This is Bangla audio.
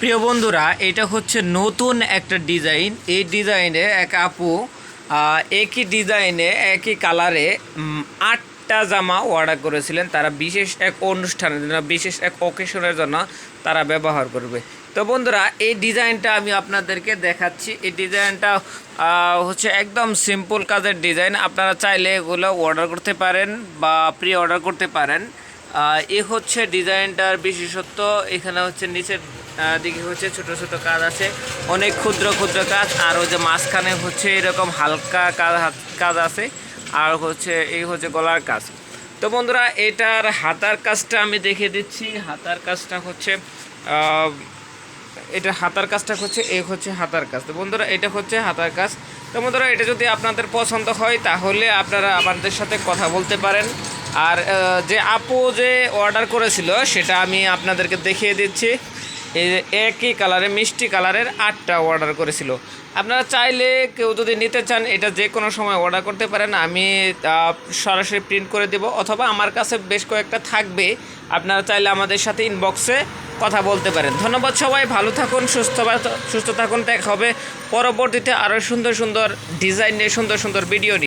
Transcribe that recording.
প্রিয় বন্ধুরা, এটা হচ্ছে নতুন একটা ডিজাইন। এই ডিজাইনে এক আপু একই ডিজাইনে, একই কালারে আটটা জামা অর্ডার করেছিলেন। তারা বিশেষ এক অনুষ্ঠানের জন্য, বিশেষ এক অকেশনের জন্য তারা ব্যবহার করবে। তো বন্ধুরা, এই ডিজাইনটা আমি আপনাদেরকে দেখাচ্ছি। এই ডিজাইনটা হচ্ছে একদম সিম্পল কাজের ডিজাইন। আপনারা চাইলে এগুলো অর্ডার করতে পারেন বা প্রি অর্ডার করতে পারেন। এ হচ্ছে ডিজাইনটার বিশেষত্ব, এখানে হচ্ছে নিচের দিকে হচ্ছে ছোট ছোট কাজ আছে, অনেক ক্ষুদ্র ক্ষুদ্র কাজ, আর ওই যে মাঝখানে হচ্ছে এরকম হালকা কাজ কাজ আছে, আর হচ্ছে এই হচ্ছে গলার কাজ। তো বন্ধুরা, এটার হাতার কাজটা আমি দেখিয়ে দিচ্ছি। হাতার কাজটা হচ্ছে এটা হাতার কাজটা হচ্ছে এই হচ্ছে হাতার কাজ। তো বন্ধুরা, এটা হচ্ছে হাতার কাজ। তো বন্ধুরা, এটা যদি আপনাদের পছন্দ হয়, তাহলে আপনারা আমাদের সাথে কথা বলতে পারেন। আর যে আপু যে অর্ডার করেছিল, সেটা আমি আপনাদেরকে দেখিয়ে দিচ্ছি। এই যে একই কালারে মিষ্টি কালারের আটটা অর্ডার করেছিল। আপনারা চাইলে কেউ যদি নিতে চান, এটা যে কোনো সময় অর্ডার করতে পারেন। আমি সরাসরি প্রিন্ট করে দেব, অথবা আমার কাছে বেশ কয়েকটা থাকবে। আপনারা চাইলে আমাদের সাথে ইনবক্সে কথা বলতে পারেন। ধন্যবাদ সবাই, ভালো থাকুন, সুস্থ সুস্থ থাকুন। দেখা হবে পরবর্তীতে আরও সুন্দর সুন্দর ডিজাইন নিয়ে সুন্দর সুন্দর ভিডিও নিয়ে।